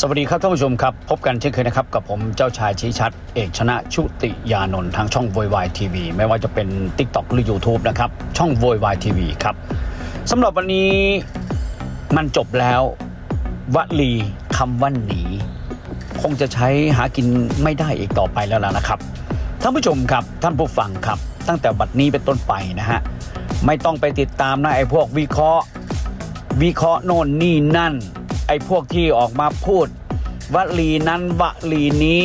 สวัสดีครับท่านผู้ชมครับ พบกันเช่นเคยนะครับ กับผมเจ้าชายชี้ชัด เอกชนะชุติยานนท์ทางช่อง v o i วายทีวีไม่ว่าจะเป็น TikTok หรือ YouTube นะครับ ช่อง v o i วายทีวีครับสำหรับวันนี้มันจบแล้ววลีคำว่าหนี คงจะใช้หากินไม่ได้อีกต่อไปแล้วล่ะนะครับท่านผู้ชมครับท่านผู้ฟังครับ ตั้งแต่บัดนี้เป็นต้นไปนะฮะไม่ต้องไปติดตามนะไอ้พวกวิเคราะห์ วิเคราะห์โน่นนี่นั่น ไอ้พวกที่ออกมาพูดวลีนั้นวลีนี้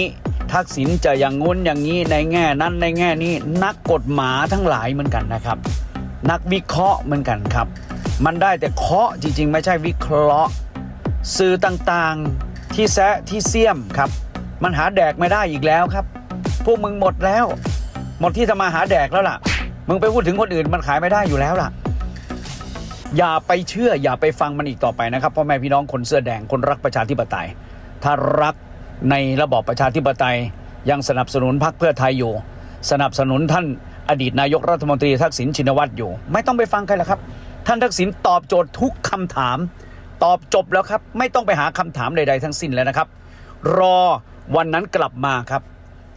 ทักษิณจะอย่างงุ้นอย่างนี้ในแง่นั้นในแง่นี้นักกฎหมายทั้งหลายเหมือนกันนะครับ นักวิเคราะห์เหมือนกันครับ มันได้แต่เคาะจริง ๆ ไม่ใช่วิเคราะห์ สื่อต่างๆที่แซะที่เสี่ยมครับ มันหาแดกไม่ได้อีกแล้วครับ พวกมึงหมดแล้ว หมดที่จะมาหาแดกแล้วล่ะ มึงไปพูดถึงคนอื่นมันขายไม่ได้อยู่แล้วล่ะ อย่าไปเชื่ออย่าไปฟังมันอีกต่อไปนะครับพ่อแม่พี่น้องคนเสื้อแดงคนรักประชาธิปไตย ถ้ารักในระบอบประชาธิปไตย ยังสนับสนุนพรรคเพื่อไทยอยู่ สนับสนุนท่านอดีตนายกรัฐมนตรีทักษิณชินวัตรอยู่ ไม่ต้องไปฟังใครแล้วครับ ท่านทักษิณตอบโจทย์ทุกคำถาม ตอบจบแล้วครับ ไม่ต้องไปหาคำถามใด ๆ ทั้งสิ้นแล้วนะครับ รอวันนั้นกลับมาครับ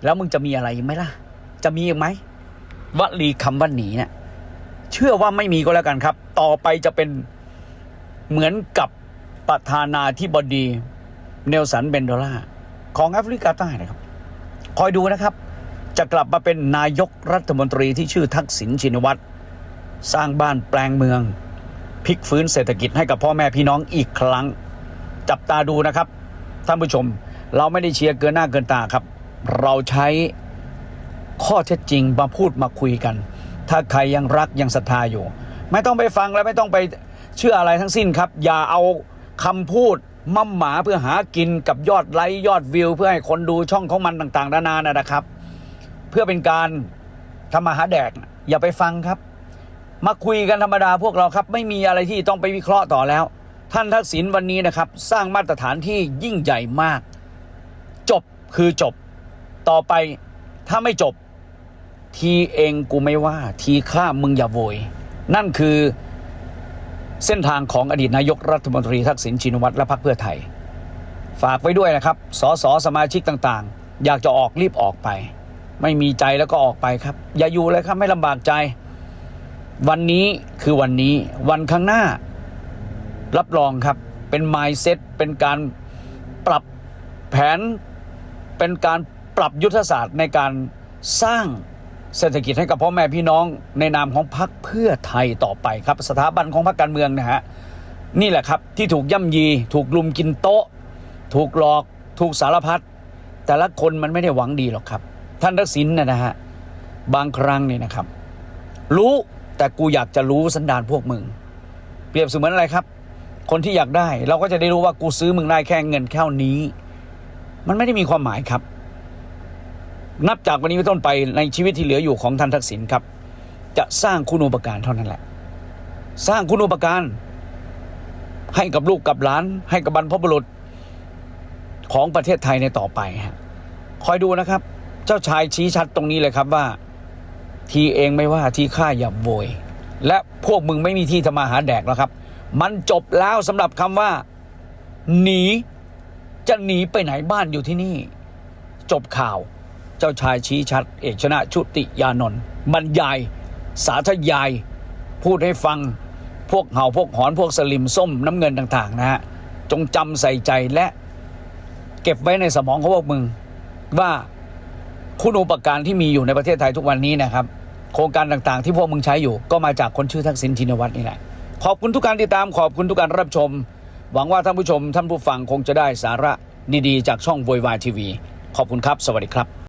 แล้วมึงจะมีอะไรไหมล่ะ จะมีอีกไหมวลีคำว่าหนีเนี่ย เชื่อว่าไม่มีก็แล้วกันครับ ต่อไปจะเป็นเหมือนกับประธานาธิบดีเนลสันเบนโดลาของแอฟริกาใต้นะครับ คอยดูนะครับ จะกลับมาเป็นนายกรัฐมนตรีที่ชื่อทักษิณชินวัตรสร้างบ้านแปลงเมืองพลิกฟื้นเศรษฐกิจให้กับพ่อแม่พี่น้องอีกครั้ง จับตาดูนะครับ ท่านผู้ชม เราไม่ได้เชียร์เกินหน้าเกินตาครับ เราใช้ข้อเท็จจริงมาพูดมาคุยกัน ถ้าใครยังรักยังศรัทธาอยู่ ไม่ต้องไปฟังและไม่ต้องไปเชื่ออะไรทั้งสิ้นครับ อย่าเอาคำพูดมั่มหมาเพื่อหากินกับยอดไลค์ยอดวิว เพื่อให้คนดูช่องของมันต่างๆนานานะครับ เพื่อเป็นการทำมาหาแดก อย่าไปฟังครับ มาคุยกันธรรมดาพวกเราครับ ไม่มีอะไรที่ต้องไปวิเคราะห์ต่อแล้ว ท่านทักษิณวันนี้นะครับ สร้างมาตรฐานที่ยิ่งใหญ่มาก จบคือจบ ต่อไปถ้าไม่จบ ทีเองกูไม่ว่า ทีข้ามึงอย่าโวย นั่นคือเส้นทางของอดีตนายกรัฐมนตรีทักษิณชินวัตรและพรรคเพื่อไทย ฝากไว้ด้วยนะครับ สสสมาชิกต่างๆ อยากจะออกรีบออกไป ไม่มีใจแล้วก็ออกไปครับ อย่าอยู่เลยครับไม่ลำบากใจ วันนี้คือวันนี้วันข้างหน้า รับรองครับเป็น mindset เป็นการปรับแผนเป็นการปรับยุทธศาสตร์ในการสร้าง เศรษฐกิจให้กับพ่อแม่พี่น้องในนามของพรรคเพื่อไทยต่อไปครับ สถาบันของพรรคการเมืองนะฮะนี่แหละครับที่ถูกย่ำยี ถูกลุมกินโต๊ะ ถูกหลอก ถูกสารพัดแต่ละคนมันไม่ได้หวังดีหรอกครับ ท่านทักษิณนนะฮะบางครั้งนี่นะครับ รู้แต่กูอยากจะรู้สันดานพวกมึง เปรียบเสมือนอะไรครับ คนที่อยากได้ เราก็จะได้รู้ว่ากูซื้อมึงได้แค่เงินแค่นี้ มันไม่ได้มีความหมายครับ นับจากวันนี้เป็นต้นไปในชีวิตที่เหลืออยู่ของท่านทักษิณครับ จะสร้างคุณูปการเท่านั้นแหละ สร้างคุณูปการ ให้กับลูกกับหลาน ให้กับบรรพบุรุษของประเทศไทยในต่อไปฮะคอยดูนะครับ เจ้าชายชี้ชัดตรงนี้เลยครับว่า ทีเองไม่ว่าทีข้าอย่าโวย และพวกมึงไม่มีที่ทำมาหาแดกแล้วครับ มันจบแล้วสำหรับคำว่า หนี จะหนีไปไหนบ้านอยู่ที่นี่ จบข่าว เจ้าชายชี้ชัด เอกชนะชุติยานนท์บรรยาย สาธยาย พูดให้ฟังพวกเห่าพวกหอนพวกสลิมส้มน้ำเงินต่างๆนะฮะจงจำใส่ใจและเก็บไว้ในสมองของพวกมึง ว่าคุณอุปการที่มีอยู่ในประเทศไทยทุกวันนี้นะครับ โครงการต่างๆ ที่พวกมึงใช้อยู่ ก็มาจากคนชื่อทักษิณชินวัตรนี่แหละขอบคุณทุกการติดตามขอบคุณทุกการรับชม หวังว่าท่านผู้ชมท่านผู้ฟังคงจะได้สาระดีๆ จากช่องโวยวายทีวีขอบคุณครับ สวัสดีครับ